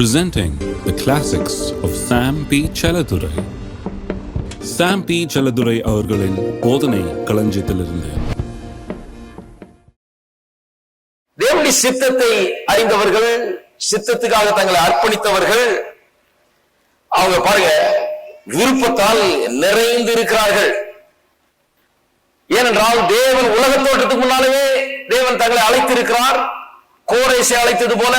presenting the classics of Sam P. Chaladurai. Sam P Chelladurai அவர்களின் போதனை களஞ்சியத்திலிருந்து தேவனுடைய சித்தத்தை அறிந்தவர்கள் சித்தத்துக்காக தங்களை அர்ப்பணித்தவர்கள் அவங்க பாருங்க விருப்பத்தால் நிறைந்து இருக்கிறார்கள் ஏனென்றால் தேவன் உலக தோற்றத்துக்கு முன்னாலேயே தேவன் தங்களை அழைத்திருக்கிறார் கோரேசை அழைத்தது போல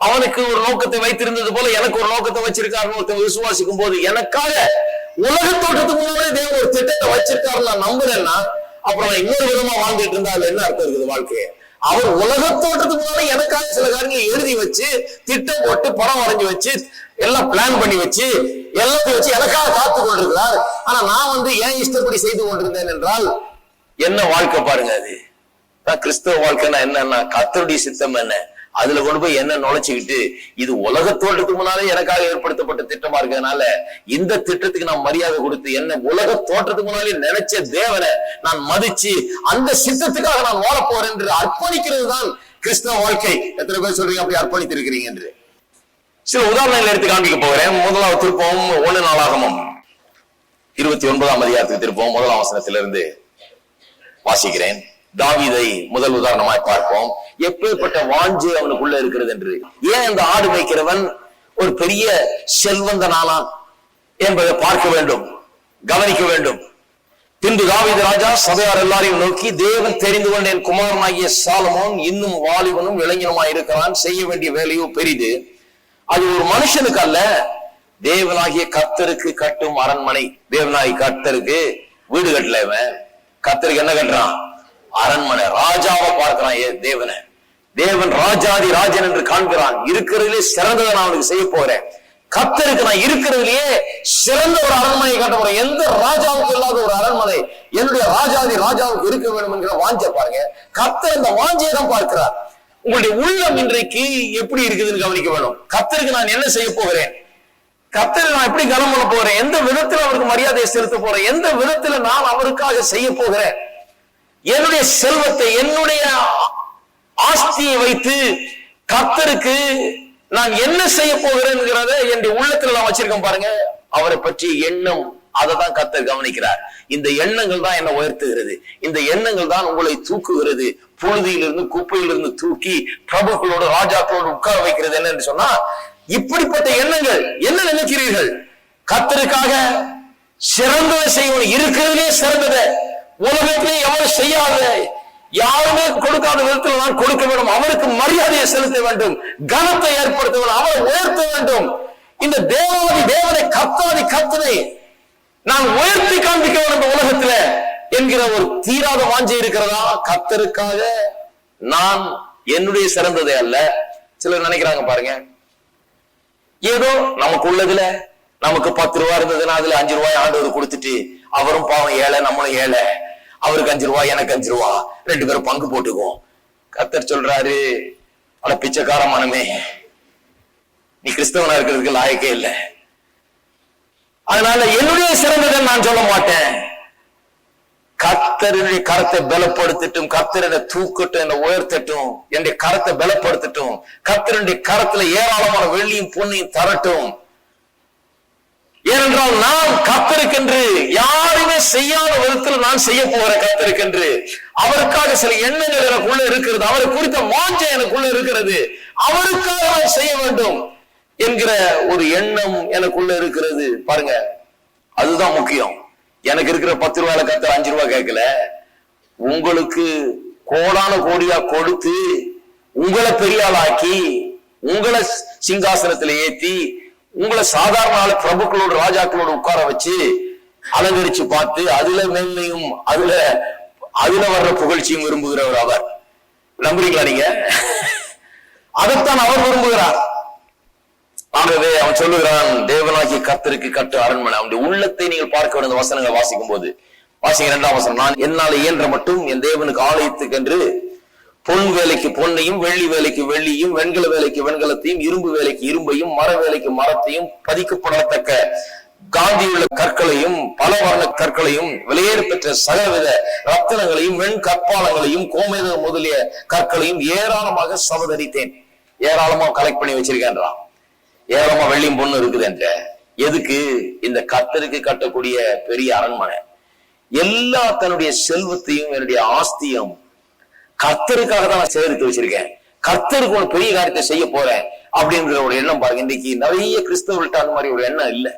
அவனுக்கு ஒரு நோக்கத்தை வைத்திருந்தது போல எனக்கு ஒரு நோக்கத்தை வச்சிருக்காருன்னு ஒருத்தன் விசுவாசிக்கும் போது எனக்காக உலக தோட்டத்துக்கு முன்னாடி தேவன் ஒரு திட்டத்தை வச்சிருக்காரு நான் நம்புறேன்னா அப்புறம் இன்னொரு விதமா வாழ்ந்துட்டு இருந்தா அதுல என்ன அர்த்தம் இருக்குது வாழ்க்கையை அவர் உலக தோட்டத்துக்கு முன்னாடி எனக்காக சில காரியங்களை எழுதி வச்சு திட்டம் போட்டு படம் வரைஞ்சு வச்சு எல்லாம் பிளான் பண்ணி வச்சு எல்லாத்தையும் வச்சு எனக்காக காத்து கொண்டிருக்கிறார். ஆனா நான் வந்து ஏன் இஷ்டப்படி செய்து கொண்டிருந்தேன் என்றால் என்ன வாழ்க்கை பாருங்க அது. நான் கிறிஸ்தவ வாழ்க்கைன்னா என்னன்னா கத்தருடைய சித்தம் என்ன? அதுல கொண்டு போய் என்ன நுழைச்சுக்கிட்டு இது உலக தோட்டத்துக்கு முன்னாலே எனக்காக ஏற்படுத்தப்பட்ட திட்டமா இருக்கிறதுனால இந்த திட்டத்துக்கு நான் மரியாதை கொடுத்து என்ன உலக தோற்றத்துக்கு முன்னாலே நினைச்ச தேவனை நான் மதிச்சு அந்த சித்தத்துக்காக நான் வாழ போறேன் என்று அர்ப்பணிக்கிறது தான் கிறிஸ்தவ வாழ்க்கை. எத்தனை பேர் சொல்றீங்க அப்படி அர்ப்பணித்து இருக்கிறீங்க என்று? சில உதாரணங்கள் எடுத்து காண்பிக்க போகிறேன். முதலாவது திருப்பம் ஒண்ணு நாளாகமும். இருபத்தி ஒன்பதாம் அதிகாரத்துக்கு திருப்பம் முதலாம் வசனத்திலிருந்து வாசிக்கிறேன். தாவிதை முதல் உதாரணமாய் பார்ப்போம். எப்பேற்பட்ட வாஞ்சை அவனுக்குள்ள இருக்கிறது என்று. ஏன் அந்த ஆடு மேய்க்கிறவன் ஒரு பெரிய செல்வந்தனானான் என்பதை பார்க்க வேண்டும் கவனிக்க வேண்டும். பின்பு தாவித ராஜா சபையார் எல்லாரையும் நோக்கி தேவன் தெரிந்து கொண்ட என் குமாரனாகிய சாலமோன் இன்னும் வாலிபனும் இளைஞனுமாய் இருக்கிறான். செய்ய வேண்டிய வேலையோ பெரிது. அது ஒரு மனுஷனுக்கு அல்ல. தேவனாகிய கர்த்தருக்கு கட்டும் அரண்மனை. தேவனாகி கர்த்தருக்கு வீடு கட்டல இவன். கத்தருக்கு என்ன கட்டுறான்? அரண்மனை ராஜாவை பார்க்கிறான் தேவனை. தேவன் ராஜாதி ராஜன் என்று காண்கிறான். இருக்கிறதுலே சிறந்ததை நான் அவனுக்கு செய்ய போறேன். கத்தருக்கு நான் இருக்கிறதுலயே சிறந்த ஒரு அரண்மனையை கட்ட போறேன். எந்த ராஜாவுக்கு இல்லாத ஒரு அரண்மனை. என்னுடைய ராஜாதி ராஜாவுக்கு இருக்க வேண்டும் என்கிற வாஞ்ச பாருங்க. கத்தர் இந்த வாஞ்சையை தான் பார்க்கிறார். உங்களுடைய உள்ளம் இன்றைக்கு எப்படி இருக்குதுன்னு கவனிக்க வேணும். கத்தருக்கு நான் என்ன செய்ய போகிறேன்? கத்தரை நான் எப்படி கனம் பண்ண போறேன் எந்த விதத்துல அவருக்கு மரியாதையை செலுத்த போறேன்? எந்த விதத்துல நான் அவருக்காக செய்ய போகிறேன்? என்னுடைய செல்வத்தை என்னுடைய ஆஸ்தியை வைத்து கர்த்தருக்கு நான் என்ன செய்ய போகிறேன்ங்கிறத என்னுடைய உள்ளத்துல நான் வச்சிருக்கேன் பாருங்க. அவரை பற்றி எண்ணம் அதை தான் கத்தர் கவனிக்கிறார். இந்த எண்ணங்கள் தான் என்ன உயர்த்துகிறது. இந்த எண்ணங்கள் தான் உங்களை தூக்குகிறது. புழுதியிலிருந்து குப்பையிலிருந்து தூக்கி பிரபுக்களோடு ராஜாக்களோடு உட்கார வைக்கிறது என்னன்னு சொன்னா இப்படிப்பட்ட எண்ணங்கள் என்ன நினைக்கிறீர்கள்? கத்தருக்காக சிறந்ததை செய்வோம். இருக்கிறதுலே சிறந்ததை. உலகத்திலே எவரும் செய்யாத யாருமே கொடுக்காத விதத்தில் நான் கொடுக்க வேண்டும். அவருக்கு மரியாதையை செலுத்த வேண்டும். கனத்தை ஏற்படுத்த வேண்டும். அவரை உயர்த்த வேண்டும். இந்த தேவாதி தேவனை கத்தாதி கத்தனை நான் உயர்த்தி காண்பிக்க வேண்டும் இந்த உலகத்துல என்கிற ஒரு தீராத வாஞ்சி இருக்கிறதா? கத்தருக்காக நான் என்னுடைய சிறந்ததே அல்ல. சிலர் நினைக்கிறாங்க பாருங்க. ஏதோ நமக்கு உள்ளதுல நமக்கு பத்து ரூபாய் இருந்ததுன்னா அதுல அஞ்சு ரூபாய் ஆண்டவர் கொடுத்துட்டு அவரும் பாவம் ஏழை நம்மளும் ஏழை. அவருக்கு அஞ்சு ரூபா எனக்கு அஞ்சு ரூபா. ரெண்டு பேரும் பங்கு போட்டுக்குவோம். கத்தர் சொல்றாரு அட பிச்சைக்கார மனமே நீ கிறிஸ்தவனா இருக்கிறதுக்கு லாயக்கே இல்லை. அதனால என்னுடைய சிறந்ததை நான் சொல்ல மாட்டேன். கர்த்தருடைய கரத்தை பலப்படுத்தட்டும் கர்த்தரனை தூக்கட்டும் என்னை உயர்த்தட்டும் என்னுடைய கரத்தை பலப்படுத்தட்டும் கர்த்தருடைய கரத்துல ஏராளமான வெள்ளியும் பொண்ணையும் தரட்டும். ஏனென்றால் நான் கத்தருக்கென்று நானே செய்யாத விதத்தில் நான் செய்ய போகிறேன் கத்தருக்கென்று அவருக்காக சில எண்ணங்கள் எனக்குள்ள இருக்கிறது. அவரை குறித்த வாஞ்சை எனக்குள்ள இருக்கிறது. அவருக்காக நான் செய்ய வேண்டும் என்கிற ஒரு எண்ணம் எனக்குள்ள இருக்கிறது. பாருங்க அதுதான் முக்கியம். எனக்கு இருக்கிற பத்து ரூபாயில கத்தர் அஞ்சு ரூபாய் கேட்கல. உங்களுக்கு கோடான கோடியா கொடுத்து உங்களை பெரியாளாக்கி உங்களை சிங்காசனத்துல ஏத்தி உங்களை சாதாரண ஆள் பிரபுக்களோட ராஜாக்களோட உட்கார வச்சு அலங்கரிச்சு பார்த்து அதுல மேன்மையும் அதுல அதுல வர்ற புகழ்ச்சியும் விரும்புகிறவர் அவர். நம்புறீங்களா நீங்க? அதைத்தான் அவர் விரும்புகிறார். ஆகவே அவன் சொல்லுகிறான் தேவனாகிய கர்த்தருக்கு கட்டு அரண்மனை. அவனுடைய உள்ளத்தை நீங்கள் பார்க்க வேண்டிய வசனங்கள் வாசிக்கும் போது வாசிங்க இரண்டாம் வசனம் நான் என்னால் இயன்ற மட்டும் என் தேவனுக்கு ஆலயத்துக்கு என்று பொன் வேலைக்கு பொன்னையும் வெள்ளி வேலைக்கு வெள்ளியும் வெண்கல வேலைக்கு வெண்கலத்தையும் இரும்பு வேலைக்கு இரும்பையும் மர வேலைக்கு மரத்தையும் பதிக்கப்படத்தக்க காந்தியுள்ள கற்களையும் பல வர்ண கற்களையும் வெளியேறு பெற்ற சகவித ரத்தனங்களையும் வெண் கற்பாலங்களையும் கோமேத முதலிய கற்களையும் ஏராளமாக சமதரித்தேன். ஏராளமா கலெக்ட் பண்ணி வச்சிருக்கேன்றான் ஏராளமா வெள்ளியும் பொண்ணு இருக்குது என்ற எதுக்கு? இந்த கத்தருக்கு கட்டக்கூடிய பெரிய அரண்மனை. எல்லா தன்னுடைய செல்வத்தையும் என்னுடைய ஆஸ்தியும் கத்தருக்காக தான் நான் சேகரித்து வச்சிருக்கேன். கத்தருக்கு ஒரு பெரிய காரியத்தை செய்ய போறேன் அப்படிங்கிற ஒரு எண்ணம் பாருங்க. இன்னைக்கு நிறைய கிறிஸ்தவர்கள்ட்ட அந்த மாதிரி ஒரு எண்ணம் இல்லை.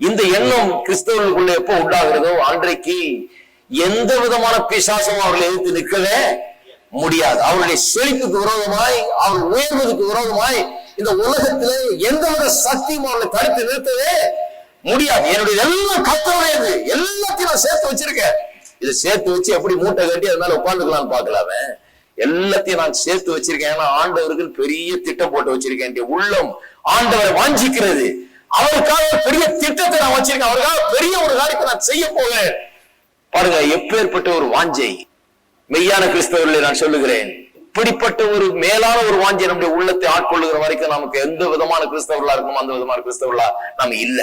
இந்த எண்ணம் கிறிஸ்தவர்களுக்குள்ள எப்போ உண்டாகிறதோ அன்றைக்கு எந்த விதமான பிசாசமும் அவர்களை எதிர்த்து நிற்கவே முடியாது. அவருடைய செழிப்புக்கு விரோதமாய் அவர் உயர்வதற்கு விரோதமாய் இந்த உலகத்திலே எந்தவித சக்தியும் அவர்களை தடுத்து நிறுத்தவே முடியாது. என்னுடைய எல்லாம் கத்தவுடையது எல்லாத்தையும் நான் சேர்த்து வச்சிருக்கேன். இதை சேர்த்து வச்சு எப்படி மூட்டை கட்டி அதனால மேல உட்காந்துக்கலாம்னு எல்லாத்தையும் நான் சேர்த்து வச்சிருக்கேன். ஏன்னா ஆண்டவருக்கு பெரிய திட்டம் போட்டு வச்சிருக்கேன். உள்ளம் ஆண்டவரை வாஞ்சிக்கிறது. அவருக்காக ஒரு பெரிய திட்டத்தை நான் வச்சிருக்கேன். அவருக்காக பெரிய ஒரு காரியத்தை நான் செய்ய போகிறேன். பாருங்க எப்பேற்பட்ட ஒரு வாஞ்சை. மெய்யான கிறிஸ்தவர்களை நான் சொல்லுகிறேன். இப்படிப்பட்ட ஒரு மேலான ஒரு வாஞ்சை நம்முடைய உள்ளத்தை ஆட்கொள்ளுகிற வரைக்கும் நமக்கு எந்த விதமான கிறிஸ்தவர்களா இருக்கும் அந்த விதமான கிறிஸ்தவர்களா நம்ம இல்ல.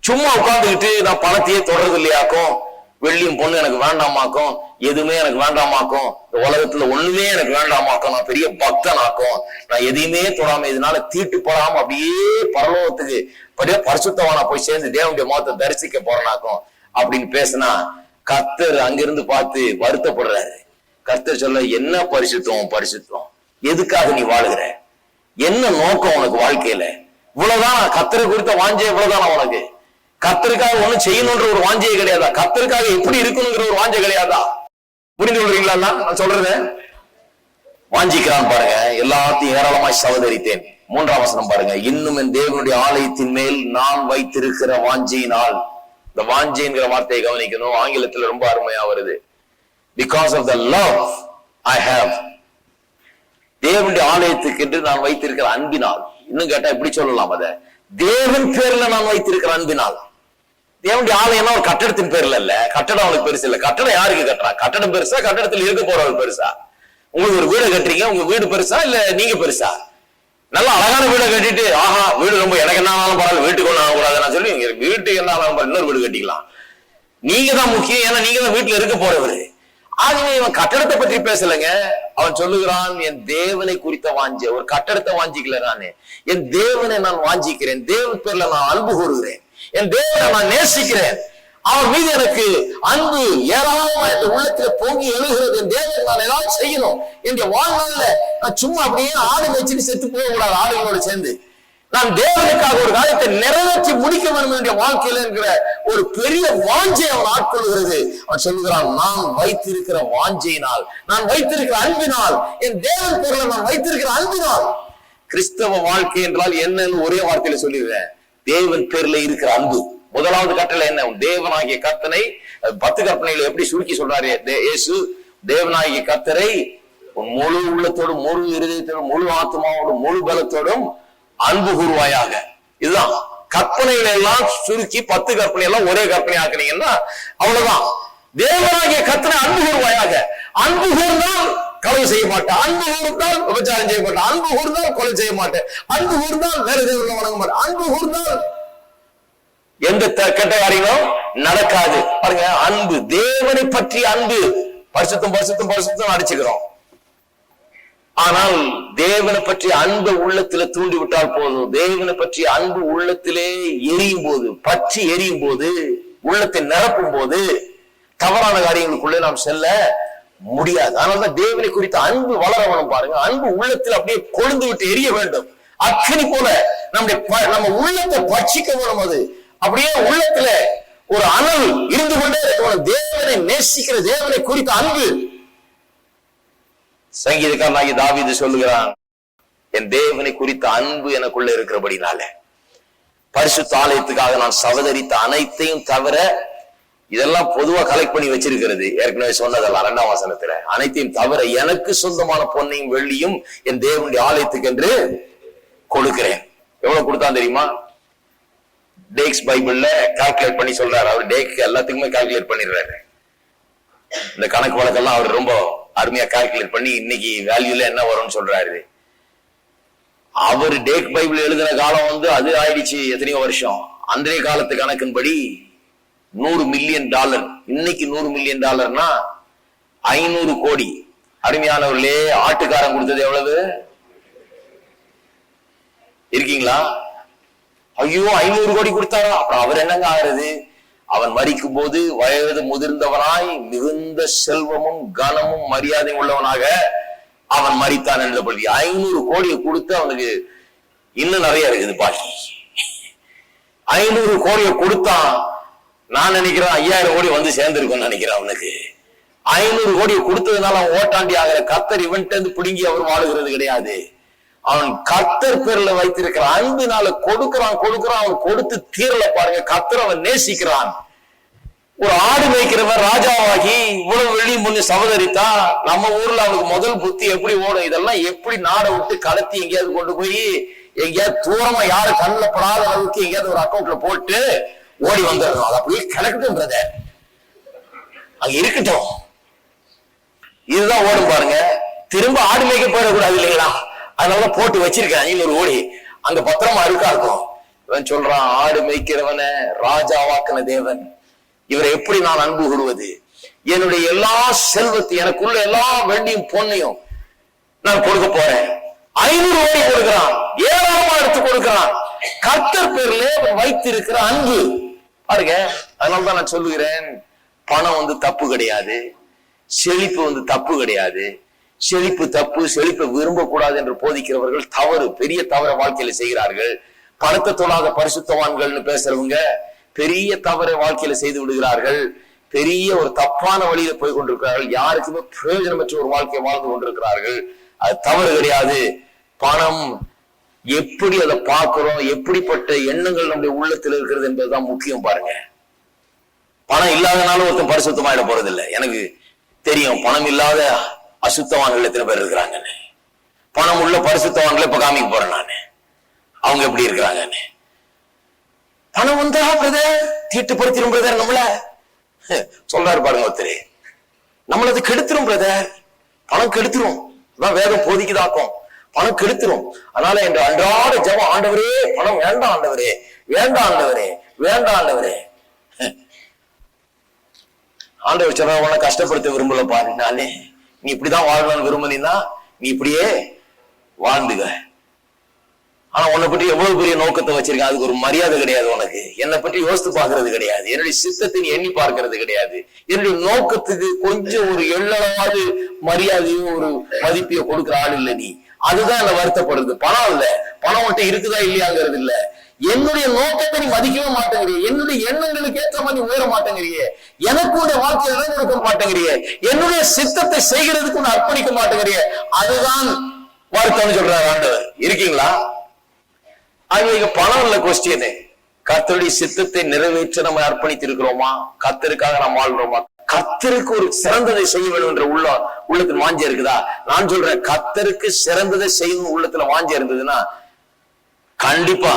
சும்மா உட்கார்ந்துகிட்டு நான் பணத்தையே தொடர்றது இல்லையாக்கும்? வெள்ளியும் பொண்ணு எனக்கு வேண்டாமாக்கும் எதுவுமே எனக்கு வேண்டாமாக்கும் இந்த உலகத்துல ஒண்ணுமே எனக்கு வேண்டாமாக்கும் நான் பெரிய பக்தனாக்கும் நான் எதையுமே தொடாம இதனால தீட்டு போடாம அப்படியே பரலோகத்துக்கு அப்படியே பரிசுத்தவானா போய் சேர்ந்து தேவனுடைய முகத்தை தரிசிக்க போறனாக்கும் அப்படின்னு பேசினா கர்த்தர் அங்கிருந்து பார்த்து வருத்தப்படுறாரு. கர்த்தர் சொல்ல என்ன பரிசுத்தம் பரிசுத்தம்? எதுக்காக நீ வாழுகிற? என்ன நோக்கம் உனக்கு வாழ்க்கையில? இவ்வளவுதான் கத்தரை குறித்த வாஞ்சே இவ்வளவுதானா உனக்கு. கத்தருக்காக ஒண்ணும் செய்யணும்ன்ற ஒரு வாஞ்சையே கிடையாதா? கத்தருக்காக எப்படி இருக்கணுங்கிற ஒரு வாஞ்சை கிடையாதா? புரிந்து கொள்றீங்களா நான் சொல்றது வாஞ்சிக்கிறான் பாருங்க. எல்லாத்தையும் ஏராளமாய் சவதரித்தேன். மூன்றாம் வசனம் பாருங்க. இன்னும் என் தேவனுடைய ஆலயத்தின் மேல் நான் வைத்திருக்கிற வாஞ்சியினால். இந்த வாஞ்சைங்கிற வார்த்தையை கவனிக்கணும். ஆங்கிலத்துல ரொம்ப அருமையா வருது. Because of the love I have தேவனுடைய ஆலயத்துக்கு என்று நான் வைத்திருக்கிற அன்பினால். இன்னும் கேட்டா எப்படி சொல்லலாம் அத. தேவன் பேர்ல நான் வைத்திருக்கிற அன்பினால். தேவனுடைய ஆலயம்னா ஒரு கட்டடத்தின் பேர்ல இல்ல. கட்டடம் அவனுக்கு பெருசு இல்ல. கட்டடம் யாருக்கு கட்டுறா? கட்டடம் பெருசா கட்டடத்தில் இருக்க போறவன் பெருசா? உங்களுக்கு ஒரு வீடு கட்டுறீங்க உங்க வீடு பெருசா இல்ல நீங்க பெருசா? நல்ல அழகான வீடை கட்டிட்டு ஆஹா வீடு ரொம்ப எனக்கு என்ன ஆனாலும் பரவாயில்ல வீட்டுக்கு ஒண்ணு ஆகக்கூடாது நான் சொல்லி இங்க வீட்டுக்கு என்ன ஆனாலும் இன்னொரு வீடு கட்டிக்கலாம். நீங்க தான் முக்கியம் ஏன்னா நீங்க தான் வீட்டுல இருக்க போறவர். ஆகவே இவன் கட்டடத்தை பற்றி பேசலைங்க. அவன் சொல்லுகிறான் என் தேவனை குறித்த வாஞ்ச ஒரு கட்டடத்தை வாஞ்சிக்கல நானு. என் தேவனை நான் வாஞ்சிக்கிறேன். தேவன் பேர்ல நான் அன்பு கூறுகிறேன். என் தேவனை நான் நேசிக்கிறேன். அவன் மீது எனக்கு அன்பு ஏராளமா இந்த உள்ளத்துல பொங்கி எழுகிறது. என் தேவன் நான் ஏதாவது செய்யணும். என்ற வாழ்நாள்ல நான் சும்மா அப்படியே ஆடு வச்சுட்டு செத்து போக கூடாது ஆடுகளோட சேர்ந்து. நான் தேவனுக்காக ஒரு காரியத்தை நிறைவேற்றி முடிக்க வேண்டும் என்ற வாழ்க்கையில இருக்கிற ஒரு பெரிய வாஞ்சை அவன் ஆட்கொள்கிறது. அவன் சொல்லுகிறான் நான் வைத்திருக்கிற வாஞ்சையினால் நான் வைத்திருக்கிற அன்பினால் என் தேவன் பொருளை நான் வைத்திருக்கிற அன்பினால். கிறிஸ்தவ வாழ்க்கை என்றால் என்னன்னு ஒரே வார்த்தையில சொல்லிடுறேன். தேவன் பேர்ல இருக்கிற அன்பு. முதலாவது கட்டளை என்ன? தேவனாகிய கர்த்தனை பத்து கற்பனைகளை எப்படி சுருக்கி சொல்றாரு? இயேசு தேவனாகிய கர்த்தரை உன் முழு உள்ளத்தோடும் முழு இருதயத்தோடும் முழு ஆத்மாவோடும் முழு பலத்தோடும் அன்பு கூறுவாயாக. இதுதான். கற்பனைகள் எல்லாம் சுருக்கி பத்து கற்பனை எல்லாம் ஒரே கற்பனை ஆக்குனீங்கன்னா அவ்வளவுதான். தேவனாகிய கத்தனை அன்பு கூறுவாயாக. அன்பு கூர்ந்தால் களவு செய்ய மாட்டேன். அன்பு கூர்ந்தால் விபச்சாரம் செய்ய மாட்டேன். அன்பு கூர்ந்தால் கொலை செய்ய மாட்டேன். அன்பு கூர்ந்தால் வேற தேவனை வணங்க மாட்டேன். அன்பு கூர்ந்தால் எந்த கெட்ட காரியங்களும் நடக்காது. பாருங்க அன்பு தேவனை பற்றிய அன்பு. பரிசுத்தம் பரிசுத்தம் பரிசுத்தம் அடிச்சுக்கிறோம். ஆனால் தேவனை பற்றி அன்பு உள்ளத்துல தூண்டி விட்டால் போதும். தேவனை பற்றி அன்பு உள்ளத்திலே எரியும் போது பற்றி எரியும் போது உள்ளத்தை நிரப்பும் போது தவறான காரியங்களுக்குள்ளே நாம் செல்ல முடியாது. அதனாலதான் தேவனை குறித்த அன்பு வளர வேணும் பாருங்க. அன்பு உள்ளத்தில் அப்படியே கொழுந்து விட்டு எரிய வேண்டும். அக்கினி போல நம்முடைய நம்ம உள்ளத்தை பட்சிக்க வேணும் அது. அப்படியே உள்ளத்துல ஒரு அனல் இருந்து கொண்டே இருக்கணும் தேவனை நேசிக்கிற தேவனை குறித்த அன்பு. சங்கீதக்காரனாகி தாவிது சொல்லுகிறான் என் தேவனை குறித்த அன்பு எனக்குள்ள இருக்கிறபடினால பரிசு ஆலயத்துக்காக நான் சவதரித்த அனைத்தையும் தவிர இதெல்லாம் பொதுவா கலெக்ட் பண்ணி வச்சிருக்கிறது. ஏற்கனவே சொன்னதெல்லாம் இரண்டாம் வசனத்துல. அனைத்தையும் தவிர எனக்கு சொந்தமான பொன்னையும் வெள்ளியும் என் தேவனுடைய ஆலயத்துக்கு என்று கொடுக்கிறேன். எவ்வளவு கொடுத்தான் தெரியுமா? டேக்ஸ் பைபிள்ல கால்குலேட் பண்ணி சொல்றாரு. அவர் டேக்கு எல்லாத்துக்குமே கால்குலேட் பண்ணிடுறாரு. இந்த கணக்கு வழக்கெல்லாம் அவர் ரொம்ப அருமையா கால்குலேட் பண்ணி இன்னைக்கு வேல்யூல என்ன வரும்னு சொல்றாரு. அவர் டேக் பைபிள் எழுதின காலம் வந்து அது ஆயிடுச்சு எத்தனையோ வருஷம். அன்றைய காலத்து கணக்கின்படி நூறு மில்லியன் டாலர் இன்னைக்கு நூறு மில்லியன் டாலர்னா ஐநூறு கோடி. அருமையானவர்களே ஆட்டுக்காரன் கொடுத்தது எவ்வளவு? இருக்கீங்களா? ஐயோ ஐநூறு கோடி கொடுத்தாரா? அப்புறம் அவர் என்னங்க ஆகிறது? அவன் மறிக்கும் போது வயது முதிர்ந்தவனாய் மிகுந்த செல்வமும் கனமும் மரியாதையும் உள்ளவனாக அவன் மறித்தான் எழுதப்படுது ஐநூறு கோடியை கொடுத்து அவனுக்கு இன்னும் நிறைய இருக்குது பாக்கி ஐநூறு கோடியை கொடுத்தான் நான் நினைக்கிறேன் ஐயாயிரம் கோடி வந்து சேர்ந்திருக்கும்னு நினைக்கிறேன் அவனுக்கு. ஐநூறு கோடி கொடுத்ததுனால அவன் ஓட்டாண்டி ஆகிற கத்தர் இவன்ட்டு இருந்து பிடுங்கி அவர் வாழுகிறது கிடையாது. அவன் கத்தர் பேர்ல வைத்திருக்கிற அன்பினால கொடுக்கிறான் கொடுக்கிறான் அவன் கொடுத்து தீரல பாருங்க. கத்தர் அவன் நேசிக்கிறான். ஒரு ஆடு மேய்க்கிறவன் ராஜாவாகி இவ்வளவு வெளி முன்னு சவதரித்தா நம்ம ஊர்ல அவனுக்கு முதல் புத்தி எப்படி ஓடும்? இதெல்லாம் எப்படி நாடை விட்டு கலத்தி எங்கேயாவது கொண்டு போய் எங்கேயாவது தூரமா யாரும் கண்ணில் படாத அளவுக்கு எங்கேயாவது ஒரு அக்கௌண்ட்ல போட்டு ஓடி வந்துடணும் அது அப்படியே கிடக்கட்டும்ன்றத அங்க இருக்கட்டும். இதுதான் ஓடும் பாருங்க. திரும்ப ஆடு மேய்க்க போயிடக்கூடாது இல்லைங்களா? அதனால போட்டு வச்சிருக்கேன். ஐநூறு ஓடி. அங்க பத்திரமா அருக்கா இருக்கும். இவன் சொல்றான் ஆடு மேய்க்கிறவன ராஜாவாக்கின தேவன். இவரை எப்படி நான் அன்பு கூடுவது என்னுடைய எல்லா செல்வத்தையும் எனக்குள்ள எல்லா வெள்ளியும் பொண்ணையும் நான் கொடுக்க போறேன். ஐநூறு ஓடி கொடுக்கிறான். ஏராளமா எடுத்து கொடுக்கிறான். கர்த்தர் பேர்ல வைத்திருக்கிற அன்பு. பாருங்க அதனாலதான் நான் சொல்லுகிறேன் பணம் வந்து தப்பு கிடையாது செழிப்பு வந்து தப்பு கிடையாது. செழிப்பு தப்பு செழிப்பை விரும்பக்கூடாது என்று போதிக்கிறவர்கள் தவறு பெரிய தவற வாழ்க்கையில செய்கிறார்கள். பணத்தை தொழாத பரிசுத்தவான்கள்னு பேசுறவங்க பெரிய தவறை வாழ்க்கையில செய்து விடுகிறார்கள். பெரிய ஒரு தப்பான வழியில போய் கொண்டிருக்கிறார்கள். யாருக்குமே பிரயோஜனமற்ற ஒரு வாழ்க்கையை வாழ்ந்து கொண்டிருக்கிறார்கள். அது தவறு கிடையாது. பணம் எப்படி அதை பார்க்கிறோம்? எப்படிப்பட்ட எண்ணங்கள் நம்முடைய உள்ளத்தில் இருக்கிறது என்பதுதான் முக்கியம் பாருங்க. பணம் இல்லாதனால ஒருத்தன் பரிசுத்தமாயிட போறது இல்ல எனக்கு தெரியும் பணம் இல்லாத அசுத்தவான்கள் எத்தனை பேர் இருக்கிறாங்கன்னு. பணம் உள்ள பரிசுத்தவான்களை இப்ப காமிக்க போறேன் நானு. அவங்க எப்படி இருக்கிறாங்கன்னு. பணம் வந்தா பிரதர் தீட்டுப்படுத்திடும் பிரதர் நம்மள. சொல்றாரு பாருங்க ஒருத்தர். நம்மளது கெடுத்துரும் பிரதர் பணம் கெடுத்துரும். அதான் வேதம் போதிக்குதாக்கும். பணம் கெடுத்துரும். அதனால என்ற அன்றாட ஜபம் ஆண்டவரே பணம் வேண்டாம் ஆண்டவரே வேண்டாம் ஆண்டவரே வேண்டாம் ஆண்டவரே. ஆண்டவர் சொன்ன கஷ்டப்படுத்த விரும்பல பாரு. நானே நீ இப்படிதான் வாழணும்னு விரும்பினா நீ இப்படியே வாழ்ந்துக ஆனா உன்னை பற்றி எவ்வளவு பெரிய நோக்கத்தை வச்சிருக்கேன். அதுக்கு ஒரு மரியாதை கிடையாது உனக்கு. என்னை பற்றி யோசித்து பார்க்கறது கிடையாது. என்னுடைய சித்தத்தை நீ எண்ணி பார்க்கறது கிடையாது. என்னுடைய நோக்கத்துக்கு கொஞ்சம் ஒரு எள்ளளவாவது மரியாதையும் ஒரு மதிப்பையோ கொடுக்குற ஆள் இல்ல நீ. அதுதான் என்ன வருத்தப்படுது. பணம் இல்ல. பணம் மட்டும் இருக்குதா இல்லையாங்கிறது இல்ல. என்னுடைய நோக்கத்தை நீ மதிக்கவே மாட்டேங்கிறிய. என்னுடைய எண்ணங்களுக்கு ஏற்ற மாதிரி உயர மாட்டேங்கிறிய. எனக்கு உடைய வாழ்க்கையில இடம் கொடுக்க மாட்டேங்கிறிய. என்னுடைய சித்தத்தை செய்கிறதுக்கு ஒன்று அர்ப்பணிக்க மாட்டேங்கிறிய. அதுதான் வருத்தம்னு சொல்றாரு ஆண்டவர். இருக்கீங்களா? அது இங்க பணம் இல்ல கொஸ்டின் கத்தருடைய சித்தத்தை நிறைவேற்ற நம்ம அர்ப்பணித்திருக்கிறோமா? கத்தருக்காக நாம் வாழ்றோமா கத்தருக்கு ஒரு சிறந்ததை செய்ய வேண்டும் என்ற உள்ள உள்ளத்தில் வாஞ்சி இருக்குதா? நான் சொல்றேன் கத்தருக்கு சிறந்ததை செய்யணும் உள்ளத்துல வாஞ்சி இருந்ததுன்னா கண்டிப்பா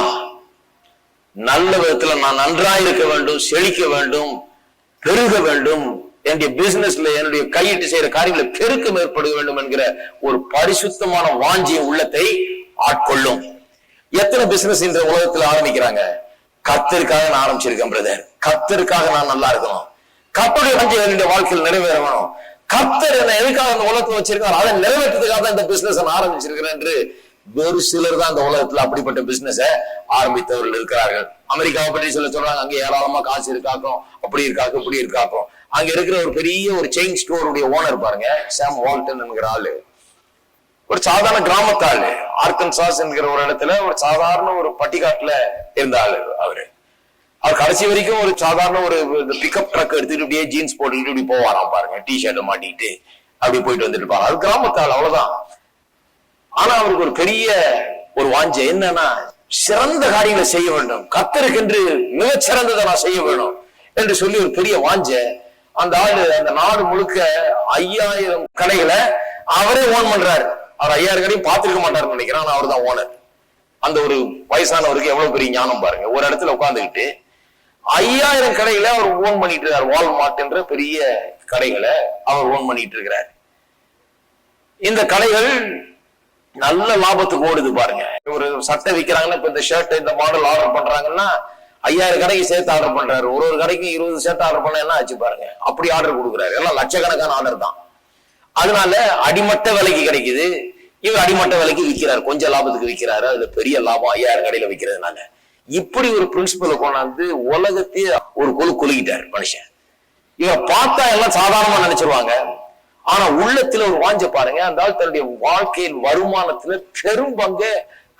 நல்ல விதத்துல நான் நன்றா இருக்க வேண்டும் செழிக்க வேண்டும் பெருக வேண்டும். என்னுடைய பிசினஸ்ல என்னுடைய கையிட்டு செய்யற காரியங்களை பெருக்கம் ஏற்பட வேண்டும் என்கிற ஒரு பரிசுத்தமான வாஞ்சிய உள்ளத்தை ஆட்கொள்ளும். எத்தனை பிசினஸ் இந்த உலகத்துல ஆரம்பிக்கிறாங்க? கத்தருக்காக நான் ஆரம்பிச்சிருக்கேன் பிரதர் கத்தருக்காக நான் நல்லா இருக்கணும். கத்தருடைய வாஞ்சி என்னுடைய வாழ்க்கையில் நிறைவேறணும். கத்தர் என்ன எதுக்காக அந்த உலகத்துல வச்சிருக்காரு? அதை நிறைவேற்றதுக்காக தான் இந்த பிசினஸ் நான் ஆரம்பிச்சிருக்கிறேன் என்று ஒரு சிலர் தான் இந்த உலகத்துல அப்படிப்பட்ட பிசினஸ் ஆரம்பித்தவர்கள் இருக்கிறார்கள். அமெரிக்காவை பற்றி சொல்ல சொல்றாங்க. அங்க ஏராளமா காசு இருக்காக்கும். அப்படி இருக்காக்கும் இப்படி இருக்காக்கும். அங்க இருக்கிற ஒரு பெரிய ஒரு செயின் ஸ்டோருடைய ஓனர் பாருங்க. சாம் வால்டன் என்கிற ஆளு. ஒரு சாதாரண கிராமத்தாள். ஆர்கன்சாஸ் என்கிற ஒரு இடத்துல ஒரு சாதாரண ஒரு பட்டிக்காட்டுல இருந்த ஆளு அவரு. அவர் கடைசி வரைக்கும் ஒரு சாதாரண ஒரு பிக்கப் ட்ரக் எடுத்துட்டு இப்படியே ஜீன்ஸ் போட்டுக்கிட்டு இப்படி போவாராம் பாருங்க டி ஷர்ட் மாட்டிக்கிட்டு அப்படி போயிட்டு வந்துட்டு இருப்பாங்க. அது கிராமத்தால் அவ்வளவுதான். ஆனா அவருக்கு ஒரு பெரிய ஒரு வாஞ்ச என்னன்னா சிறந்த காரியங்களை செய்ய வேண்டும். கத்தருக்கென்று மிகச் சிறந்ததை நான் செய்ய வேணும் என்று சொல்லி ஒரு பெரிய வாஞ்ச அந்த ஆளு அந்த நாடு முழுக்க ஐயாயிரம் கடைகளை அவரே ஓன் பண்றாரு. அவர் ஐயாயிரம் கடையும் பார்த்திருக்க மாட்டாருன்னு நினைக்கிறேன் ஆனா அவர் தான் ஓனர். அந்த ஒரு வயசானவருக்கு எவ்வளவு பெரிய ஞானம் பாருங்க. ஒரு இடத்துல உட்காந்துக்கிட்டு ஐயாயிரம் கடைகளை அவர் ஓன் பண்ணிட்டு இருக்கார் வால்மார்ட் என்ற பெரிய கடைகளை அவர் ஓன் பண்ணிட்டு இருக்கிறார் இந்த கடைகள் நல்ல லாபத்துக்கு ஓடுது பாருங்க. ஒரு சட்டை விற்கிறாங்கன்னா இப்ப இந்த ஷர்ட் இந்த மாடல் ஆர்டர் பண்றாங்கன்னா ஐயாயிரம் கடைக்கு சேர்த்து ஆர்டர் பண்றாரு. ஒரு ஒரு கடைக்கு இருபது ஷர்ட் ஆர்டர் பண்ண என்ன ஆச்சு பாருங்க? அப்படி ஆர்டர் கொடுக்குறாரு. எல்லாம் லட்சக்கணக்கான ஆர்டர் தான். அதனால அடிமட்ட விலைக்கு கிடைக்குது. இவர் அடிமட்ட விலைக்கு விற்கிறார் கொஞ்சம் லாபத்துக்கு விற்கிறாரு அதுல பெரிய லாபம் ஐயாயிரம் கடையில விற்கிறதுனால இப்படி ஒரு பிரின்சிபலை கொண்டாந்து உலகத்தையே ஒரு கொலு கொலுகிட்டாரு மனுஷன். இவ பார்த்தா எல்லாம் சாதாரணமா நினைச்சிருவாங்க. ஆனா உள்ளத்துல ஒரு வாஞ்ச பாருங்க அந்த ஆள் தன்னுடைய வாழ்க்கையின் வருமானத்துல பெரும் பங்கு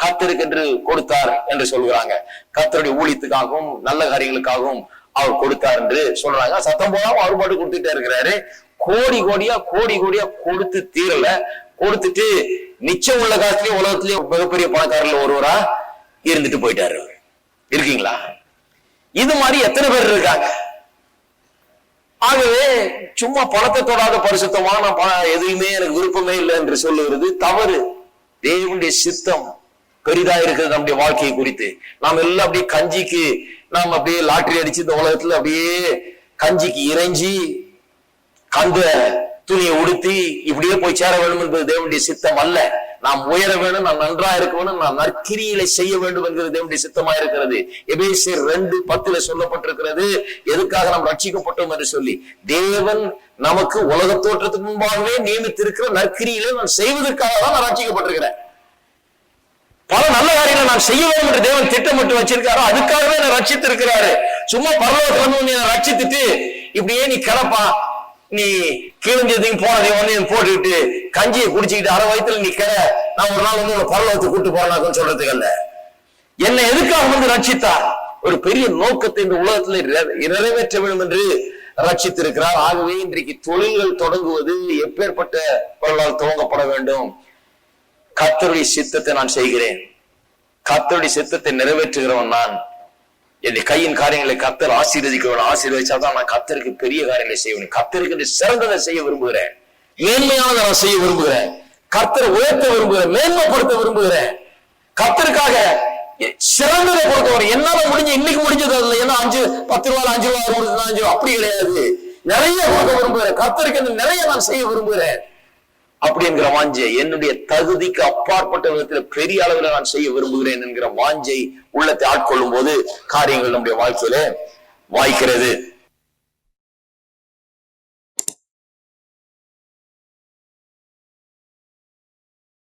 கத்தருக்கு என்று கொடுத்தார் என்று சொல்கிறாங்க கத்தருடைய ஊழியத்துக்காகவும் நல்ல காரியங்களுக்காகவும் அவர் கொடுத்தார் என்று சொல்றாங்க. சத்தம் போடாம அவர் பாட்டு கொடுத்துட்டே இருக்கிறாரு. கோடி கோடியா கோடி கோடியா கொடுத்து தீரல. கொடுத்துட்டு மிச்சம் உள்ள காசுலயும் உலகத்திலேயே மிகப்பெரிய பணக்காரர்ல ஒருவரா இருந்துட்டு போயிட்டாரு இருக்கீங்களா? இது மாதிரி எத்தனை பேர் இருக்காங்க? ஆகவே சும்மா பணத்தை தொடாத பரிசுத்தமான பணம் எதுவுமே எனக்கு விருப்பமே இல்லை என்று சொல்லுகிறது. தவறு. தேவனுடைய சித்தம் பெரிதா இருக்கிறது நம்முடைய வாழ்க்கையை குறித்து. நாம் எல்லாம் அப்படியே கஞ்சிக்கு நாம் அப்படியே லாட்டரி அடிச்சு இந்த உலகத்துல அப்படியே கஞ்சிக்கு இறைஞ்சி கந்த துணியை உடுத்தி இப்படியே போய் சேர வேண்டும் என்பது தேவனுடைய சித்தம் அல்ல. நாம் உயர வேணும் நாம் நன்றா இருக்க வேணும் நாம் நற்கிரியில செய்ய வேண்டும் என்கிறது தேவனுடைய சித்தமா இருக்கிறது. எபேசியர் ரெண்டு பத்துல சொல்லப்பட்டிருக்கிறது. எதுக்காக நாம் ரட்சிக்கப்பட்டோம் என்று சொல்லி. தேவன் நமக்கு உலக தோற்றத்துக்கு முன்பாகவே நியமித்திருக்கிற நற்கிரியில நான் செய்வதற்காக தான் நான் ரட்சிக்கப்பட்டிருக்கிறேன். பல நல்ல காரியங்களை நான் செய்ய வேண்டும் என்று தேவன் திட்டமிட்டு வச்சிருக்காரு அதுக்காகவே நான் ரட்சித்து இருக்கிறாரு சும்மா பரலோகத்துல வந்து ரட்சித்துட்டு இப்படியே நீ கிடப்பா நீ கிழிஞ்சதையும் போனதையும் வந்து போட்டுக்கிட்டு கஞ்சியை குடிச்சுக்கிட்டு அரை வயித்துல நீ கிட நான் ஒரு நாள் வந்து உங்களை பரலோகத்தை கூட்டு போறான்னு சொல்றதுக்கு அல்ல. என்னை எதுக்காக வந்து ரட்சித்தார் ஒரு பெரிய நோக்கத்தை இந்த உலகத்தில் நிறை- நிறைவேற்ற வேண்டும் என்று ரட்சித்திருக்கிறார். ஆகவே இன்றைக்கு தொழில்கள் தொடங்குவது எப்பேற்பட்ட பொருளால் துவங்கப்பட வேண்டும்? கத்தருடைய சித்தத்தை நான் செய்கிறேன். கத்தருடைய சித்தத்தை நிறைவேற்றுகிறவன் நான். என் கையின் காரியங்களை கத்தர் ஆசீர்வதிக்க வேணும் ஆசீர்வதிச்சாதான் நான் கத்தருக்கு பெரிய காரியங்களை செய்ய வேணும் சிறந்ததை செய்ய விரும்புகிறேன். மேன்மையானதை நான் செய்ய விரும்புகிறேன். கர்த்தரை உயர்த்த விரும்புகிறேன். மேன்மைப்படுத்த விரும்புகிறேன். கர்த்தருக்காக சிறந்ததை கொடுத்தவர் என்னால முடிஞ்ச இன்னைக்கு முடிஞ்சது அதுல. ஏன்னா அஞ்சு பத்து ரூபாய் அஞ்சு ரூபாய் கொடுத்தா அஞ்சு அப்படி கிடையாது. நிறைய கொடுக்க விரும்புகிறேன். கர்த்தருக்கு நிறைய நான் செய்ய விரும்புகிறேன். அப்படி என்கிற வாஞ்சை என்னுடைய தகுதிக்கு அப்பாற்பட்ட விதத்துல பெரிய அளவில் நான் செய்ய விரும்புகிறேன் என்கிற வாஞ்சை உள்ளத்தை ஆட்கொள்ளும் போது காரியங்கள் நம்முடைய வாழ்க்கையில வாய்க்கிறது.